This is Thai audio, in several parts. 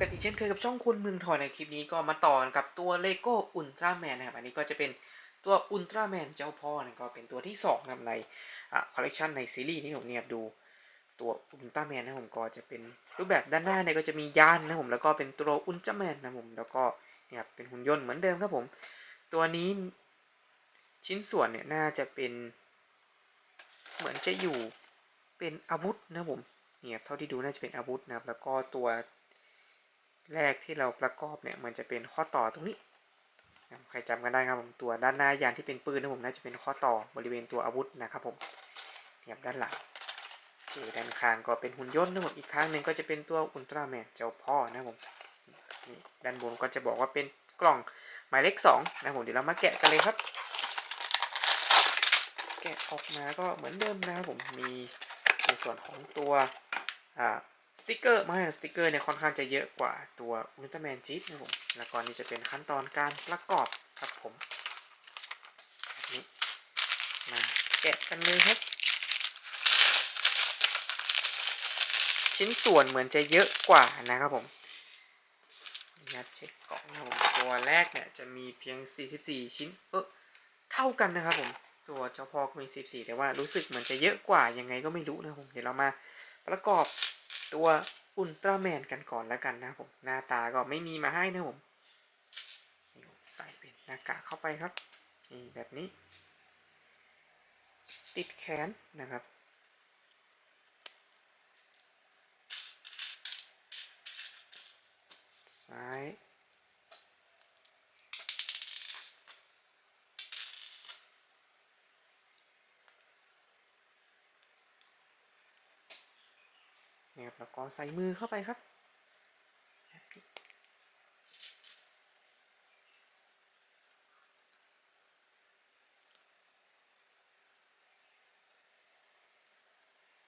กันอีกเช่นเคยกับช่องคุณเมืองทอยในคลิปนี้ก็มาต่อกับตัวเลโก้อุลตร้าแมนนะครับอันนี้ก็จะเป็นตัวอุลตร้าแมนเจ้าพ่อนะก็เป็นตัวที่2นะในอ่าคอลเลกชันในซีรีส์นี้ผมเนี่ยดูตัวอุลตร้าแมนนะผมก็จะเป็นรูปแบบด้านหน้าเนี่ยก็จะมียานนะผมแล้วก็เป็นตัวอุลตร้าแมนนะผมแล้วก็เนี่ยเป็นหุ่นยนต์เหมือนเดิมครับผม ตัวนี้ชิ้นส่วนเนี่ยน่าจะเป็นเหมือนจะอยู่เป็นอาวุธนะผมเนี่ยเท่าที่ดูน่าจะเป็นอาวุธนะครับแล้วก็ตัว แรกที่เราประกอบเนี่ยมันจะเป็นข้อต่อตรงนี้ ใครจำกันได้ครับผมตัวด้านหน้ายานที่เป็นปืนนะผมน่าจะเป็นข้อต่อบริเวณตัวอาวุธนะครับผมเนี่ยด้านหลังโอด้านข้างก็เป็นหุ่นยนต์นะผมอีกข้างหนึ่งก็จะเป็นตัวอุลตร้าแมนเจ้าพ่อนะผมด้านบนก็จะบอกว่าเป็นกล่องหมายเลขสองนะผมเดี๋ยวเรามาแกะกันเลยครับ แกะออกมาก็เหมือนเดิมนะครับผมมีในส่วนของตัวอ่า สติกเกอร์มาให้สติกเกอร์เนี่ยค่อนข้างจะเยอะกว่าตัวอุลตร้าแมนจีดนะครับผมแล้วก็นี่จะเป็นขั้นตอนการประกอบครับผมนี้มาแกะกันเลยครับ ชิ้นส่วนเหมือนจะเยอะกว่านะครับผมยัดเช็คกล่องนะครับผมตัวแรกเนี่ยจะมีเพียง 44 ชิ้นเออเท่ากันนะครับผมตัวเจ้าพ่อก็มี 14 แต่ว่ารู้สึกเหมือนจะเยอะกว่ายังไงก็ไม่รู้นะครับผมเดี๋ยวเรามาประกอบ ตัวอุลตร้าแมนกันก่อนแล้วกันนะผม หน้าตาก็ไม่มีมาให้นะผมใส่เป็นหน้ากากเข้าไปครับ นี่แบบนี้ ติดแขนนะครับ ซ้าย เนี่ยครับ แล้วก็ใส่มือเข้าไปครับ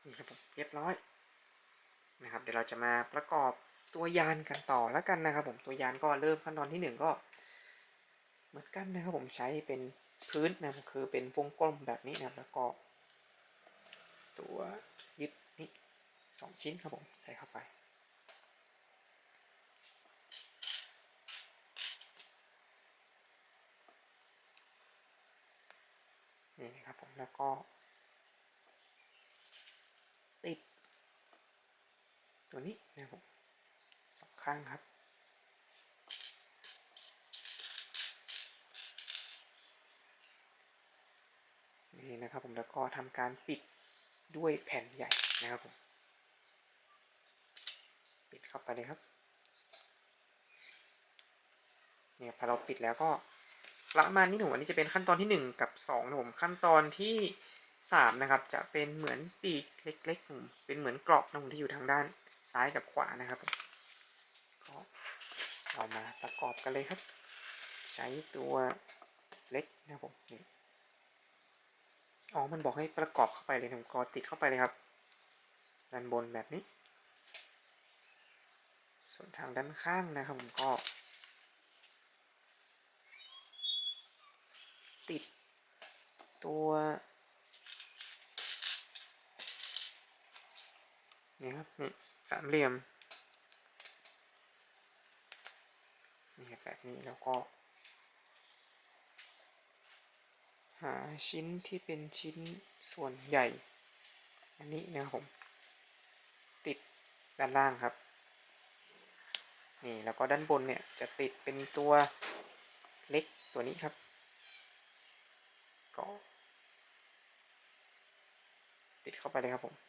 นี่ครับผมเรียบร้อยนะครับ เดี๋ยวเราจะมาประกอบตัวยานกันต่อแล้วกันนะครับ ผมตัวยานก็เริ่มขั้นตอนที่หนึ่งก็เหมือนกันนะครับ ผมใช้เป็นพื้นนะคือเป็นวงกลมแบบนี้นะครับแล้วก็ตัวยึด นี่สองชิ้นครับผม ใส่เข้าไป นี่นะครับผมแล้วก็ติด ตัวนี้นะครับผมสองข้างครับนี่นะครับผมแล้วก็ทำการปิดด้วยแผ่นใหญ่นะครับผม ปิดเข้าไปเลยครับ เนี่ยพอเราปิดแล้วก็ประมาณนี้หนูอันนี้จะเป็นขั้นตอนที่ 1 กับ2นะผมขั้นตอนที่3นะครับจะเป็นเหมือนปีกเล็กๆผมเป็นเหมือนกรอบนะผมที่อยู่ทางด้านซ้ายกับขวานะครับผมก็เรามาประกอบกันเลยครับ ใช้ตัวเล็กนะผมนี่อ๋อมันบอกให้ประกอบเข้าไปเลยผมก็ติดเข้าไปเลยครับด้านบนแบบนี้ ส่วนทางด้านข้างนะครับผมก็ติดตัวนี่ครับนี่สามเหลี่ยมนี่ครับแบบนี้แล้วก็ หาชิ้นที่เป็นชิ้นส่วนใหญ่ อันนี้นะครับผม ติดด้านล่างครับ นี่แล้วก็ด้านบนเนี่ยจะติดเป็นตัวเล็กตัวนี้ครับก็ติดเข้าไปเลยครับผม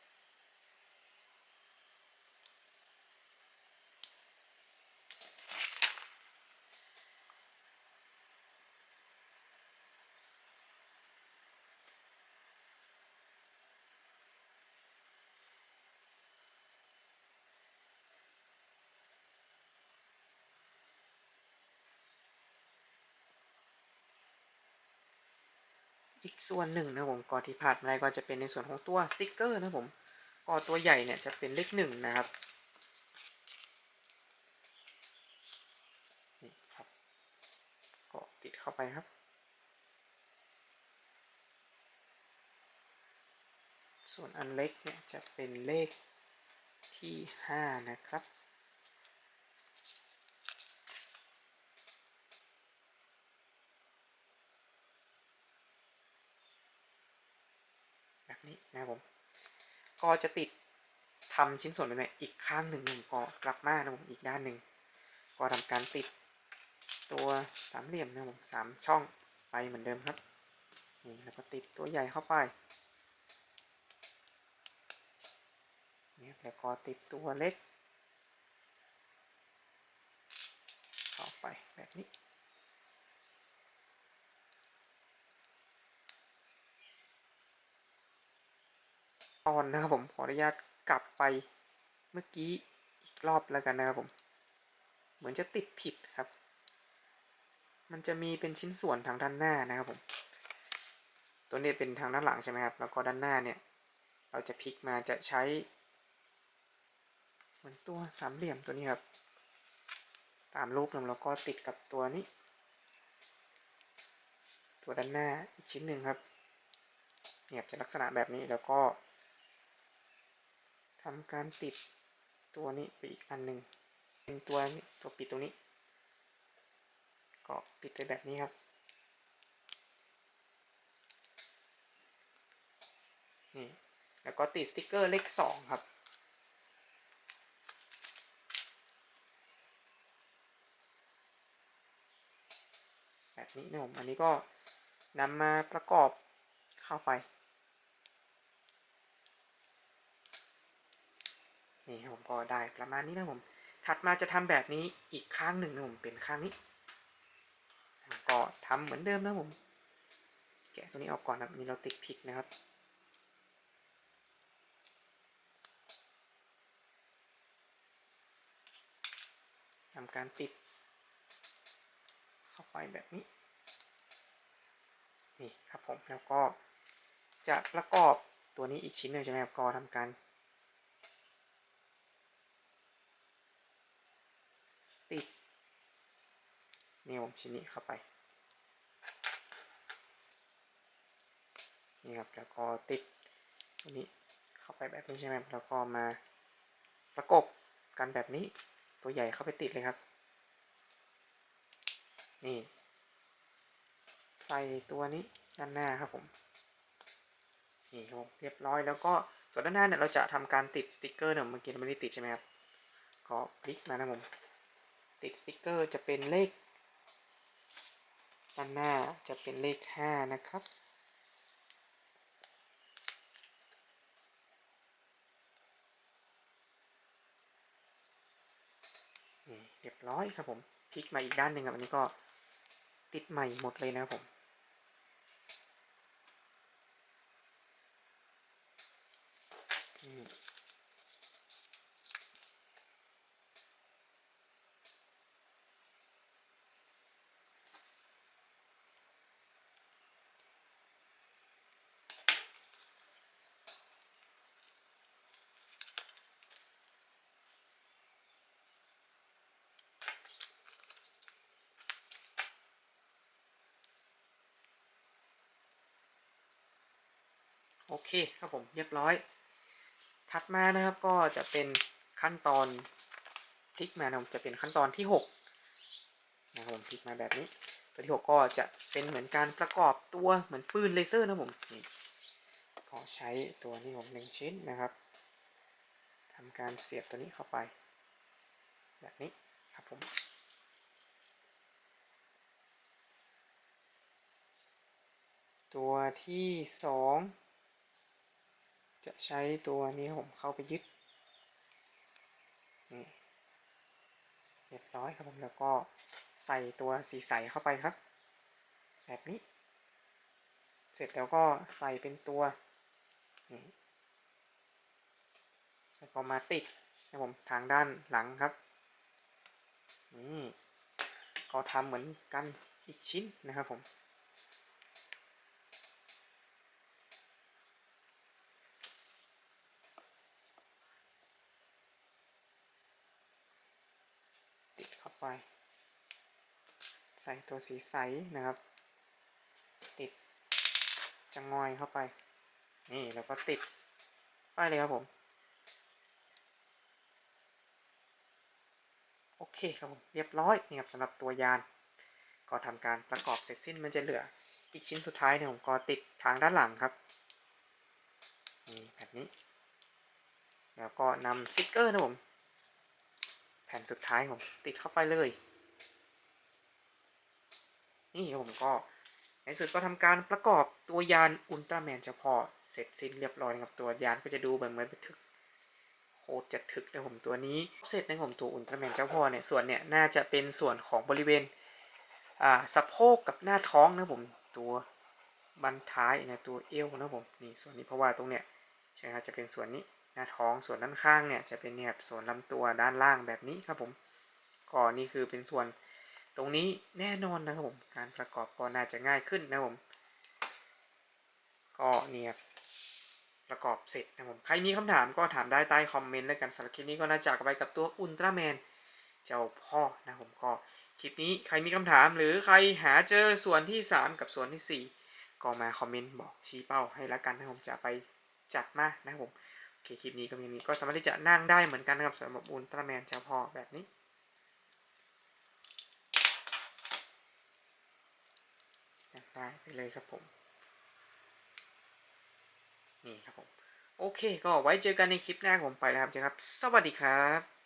อีกส่วนหนึ่งนะผมก่อนที่ผ่านมาก็จะเป็นในส่วนของตัวสติกเกอร์นะผมก็ตัวใหญ่เนี่ยจะเป็นเลขหนึ่งนะครับนี่ครับก็ติดเข้าไปครับ ส่วนอันเล็กเนี่ยจะเป็นเลขที่ห้านะครับ นะครับผม ก็จะติดทำชิ้นส่วนไปไหมอีกข้างหนึ่งหนึ่งก็กลับมานะผมอีกด้านหนึ่งก็ทำการติดตัวสามเหลี่ยมนะผมสามช่องไปเหมือนเดิมครับนี่แล้วก็ติดตัวใหญ่เข้าไปนี่แล้วก็ติดตัวเล็กเข้าไปแบบนี้ อนนะครับผมขออนุญาตกลับไปเมื่อกี้อีกรอบแล้วกันนะครับผม เหมือนจะติดผิดครับ มันจะมีเป็นชิ้นส่วนทางด้านหน้านะครับผม ตัวนี้เป็นทางด้านหลังใช่ไหมครับ แล้วก็ด้านหน้าเนี่ย เราจะพลิกมาจะใช้ เหมือนตัวสามเหลี่ยมตัวนี้ครับ ตามรูปนแล้วก็ติดกับตัวนี้ ตัวด้านหน้าอีกชิ้นหนึ่งครับเนี่ยจะลักษณะแบบนี้แล้วก็ ทำการติดตัวนี้ไปอีกอันหนึ่งเป็นตัวนี้ตัวปิดตรงนี้ ก็ปิดไปแบบนี้ครับ นี่แล้วก็ติดสติกเกอร์เลขสองครับแบบนี้นะผมอันนี้ก็นำมาประกอบเข้าไป นี่ครับผมก็ได้ประมาณนี้นะผมถัดมาจะทำแบบนี้อีกข้างหนึ่งนะผมเป็นข้างนี้ก็ทำเหมือนเดิมนะผมแกะตัวนี้ออกก่อนนะมีเราติดผิดนะครับทำการติด เข้าไปแบบนี้ นี่ครับผมแล้วก็จะประกอบตัวนี้อีกชิ้นหนึ่งใช่ไหมครับก็ทำการ ติด นี่ผมชิ้นนี้เข้าไป นี่ครับแล้วก็ติดตัวนี้เข้าไปแบบนี้ใช่ไหมครับแล้วก็มาประกบกันแบบนี้ตัวใหญ่เข้าไปติดเลยครับ นี่ ใส่ตัวนี้ด้านหน้าครับผม นี่ครับผมเรียบร้อยแล้วก็ตัวด้านหน้าเนี่ยเราจะทำการติดสติกเกอร์เนี่ยเมื่อกี้เราไม่ได้ติดใช่ไหมครับ ก็คลิกมานะผมติดสติกเกอร์จะเป็นเลข ด้านหน้าจะเป็นเลข 5 นะครับ นี่เรียบร้อยครับผมพลิกมาอีกด้านหนึ่งครับ อันนี้ก็ติดใหม่หมดเลยนะครับผม อืม โอเคครับผมเรียบร้อย ถัดมานะครับก็จะเป็นขั้นตอนพลิกมานะจะเป็นขั้นตอนที่ 6 นะครับผมพลิกมาแบบนี้ตัวที่ 6 ก็จะเป็นเหมือนการประกอบตัวเหมือนปืนเลเซอร์นะผมนี่ก็ใช้ตัวนี้ผมหนึ่งชิ้นนะครับทำการเสียบตัวนี้เข้าไป แบบนี้ครับผมตัวที่สอง จะใช้ตัวนี้ผมเข้าไปยึดนี่เรียบร้อยครับผมแล้วก็ใส่ตัวสีใสเข้าไปครับ แบบนี้ เสร็จแล้วก็ใส่เป็นตัวนี่แล้วก็มาติดนะผมทางด้านหลังครับนี่ก็ทำเหมือนกันอีกชิ้นนะครับผม ติดเข้า ไป ใส่ตัวสีใสนะครับ ติดจะงอยเข้าไป นี่แล้วก็ติดไปเลยครับผม โอเคครับผมเรียบร้อยนี่ครับสำหรับตัวยาน ก็ทำการประกอบเสร็จสิ้นมันจะเหลือ อีกชิ้นสุดท้ายเนี่ยผมก็ติดทางด้านหลังครับนี้แล้วก็นำสติกเกอร์นะผม แผ่นสุดท้ายผมติดเข้าไปเลย นี่ผมก็ในสุดก็ทำการประกอบตัวยานอุลตร้าแมนเฉพาะเสร็จสิ้นเรียบร้อยนะครับตัวยานก็จะดูแบบเหมือนเป็นทึกโคตรจะทึกนะผมตัวนี้เสร็จนะผมตัวอุลตร้าแมนเจ้าพ่อเนี่ยส่วนเนี่ยน่าจะเป็นส่วนของบริเวณอ่าสะโพกกับหน้าท้องนะผมตัวบันท้ายนะตัวเอวนะผมนี่ส่วนนี้เพราะว่าตรงเนี้ยใช่ครับจะเป็นส่วนนี้ หน้าท้องส่วนด้านข้างเนี่ยจะเป็นเนี่ยส่วนลำตัวด้านล่างแบบนี้ครับผมก็นี่คือเป็นส่วนตรงนี้แน่นอนนะครับผมการประกอบก็น่าจะง่ายขึ้นนะผมก็เนี่ยประกอบเสร็จนะผมใครมีคำถามก็ถามได้ใต้คอมเมนต์แล้วกันสำหรับคลิปนี้ก็น่าจากไปกับตัวอุลตร้าแมนเจ้าพ่อนะผมก็คลิปนี้ใครมีคำถามหรือใครหาเจอส่วนที่ 3 กับส่วนที่ 4 ก็มาคอมเมนต์บอกชี้เป้าให้แล้วกันนะผมจะไปจัดมานะครับผม คคลิปนี้ก็มีนี้ก็สามารถที่จะนั่งได้เหมือนกันนะครับสำหรับอุลตร้าแมนเจ้าพ่อแบบนี้ได้ไปเลยครับผม นี่ครับผม โอเคก็ไว้เจอกันในคลิปหน้าผมไปแล้วครับเจอครับ สวัสดีครับ